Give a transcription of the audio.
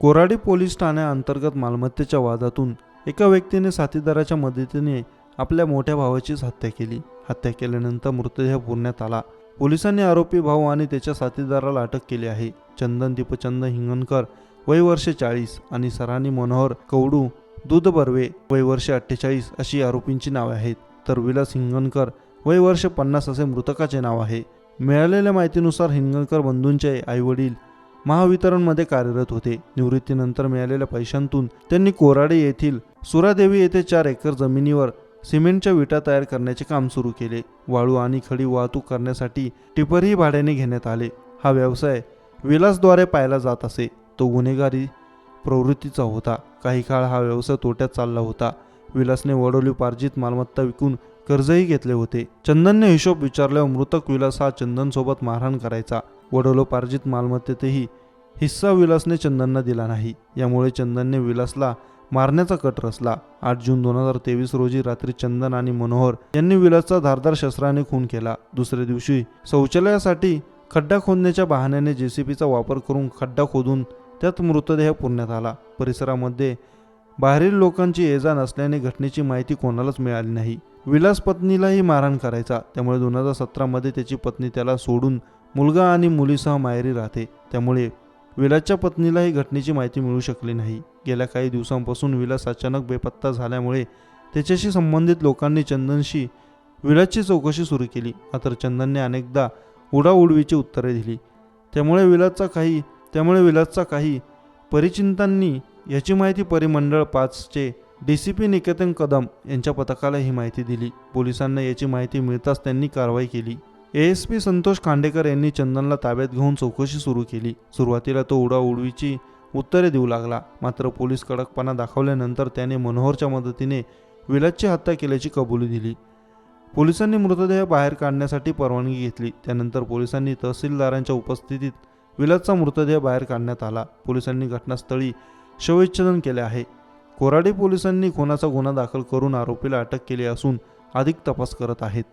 Koradi police ठाण्याअंतर्गत मालमत्तेच्या वादातून एका व्यक्तीने साथीदाराच्या मदतीने आपल्या मोठ्या भावाचीच हत्या केली. हत्या केल्यानंतर मृतदेह पुरण्यात आला. पोलिसांनी आरोपी भाऊ आणि त्याच्या साथीदाराला अटक केली आहे. चंदन दीपचंद हिंगणकर वय वर्ष चाळीस आणि सरानी मनोहर कवडू दूध बर्वे वय वर्ष अठ्ठेचाळीस अशी आरोपींची नावे आहेत. तर विलास हिंगणकर वय वर्ष पन्नास असे मृतकाचे नाव आहे. मिळालेल्या माहितीनुसार हिंगणकर बंधूंचे आईवडील महावितरणमध्ये कार्यरत होते. निवृत्तीनंतर मिळालेल्या पैशांतून त्यांनी कोराडे येथील सुरादेवी येथे चार एकर जमिनीवर सिमेंटच्या विटा तयार करण्याचे काम सुरू केले. वाळू आणि खडी वाहतूक करण्यासाठी टिपरही भाड्याने घेण्यात आले. हा व्यवसाय विलासद्वारे पाहिला जात असे. तो गुन्हेगारी प्रवृत्तीचा होता. काही काळ हा व्यवसाय तोट्यात चालला होता. विलासने वडोलीपार्जित मालमत्ता विकून कर्जही घेतले होते. चंदनने हिशोब विचारल्यावर मृतक विलास हा चंदनसोबत मारहाण करायचा. वडोलोपार्जित मालमत्तेतही हिस्सा विलासने चंदनना दिला नाही. यामुळे चंदनने विलासला मारण्याचा कट रचला. आठ जून दोन हजार तेवीस रोजी रात्री चंदन आणि मनोहर यांनी विलासचा धारदार शस्त्राने खून केला. दुसऱ्या दिवशी शौचालयासाठी खड्डा खोदण्याच्या बहाण्याने जेसीबीचा वापर करून खड्डा खोदून त्यात मृतदेह पुरण्यात आला. परिसरामध्ये बाहेरील लोकांची ये जा नसल्याने घटनेची माहिती कोणालाच मिळाली नाही. विलास पत्नीलाही मारहाण करायचा. त्यामुळे दोन हजार सतरामध्ये त्याची पत्नी त्याला सोडून मुलगा आणि मुलीसह माहेरी राहते. त्यामुळे विलासच्या पत्नीला ही घटनेची माहिती मिळू शकली नाही. गेल्या काही दिवसांपासून विलास अचानक बेपत्ता झाल्यामुळे त्याच्याशी संबंधित लोकांनी चंदनशी विलासची चौकशी सुरू केली. मात्र चंदनने अनेकदा उडाउडवीची उत्तरे दिली. त्यामुळे विलासचा काही त्यामुळे विलासचा काही परिचिंतांनी याची माहिती परिमंडळ पाचचे D C P Niketan Kadam यांच्या पथकाला ही माहिती दिली. पोलिसांना याची माहिती मिळताच त्यांनी कारवाई केली. A S P Santosh Khandekar यांनी चंदनला ताब्यात घेऊन चौकशी सुरू केली. सुरुवातीला तो उडाउडवीची उत्तरे देऊ लागला. मात्र पोलीस कडकपणा दाखवल्यानंतर त्याने मनोहरच्या मदतीने विलासची हत्या केल्याची कबुली दिली. पोलिसांनी मृतदेह बाहेर काढण्यासाठी परवानगी घेतली. त्यानंतर पोलिसांनी तहसीलदारांच्या उपस्थितीत विलासचा मृतदेह बाहेर काढण्यात आला. पोलिसांनी घटनास्थळी शवविच्छेदन केले आहे. कोराडी पोलिसांनी खुनाचा गुन्हा दाखल करून आरोपीला अटक केली असून अधिक तपास करत आहेत.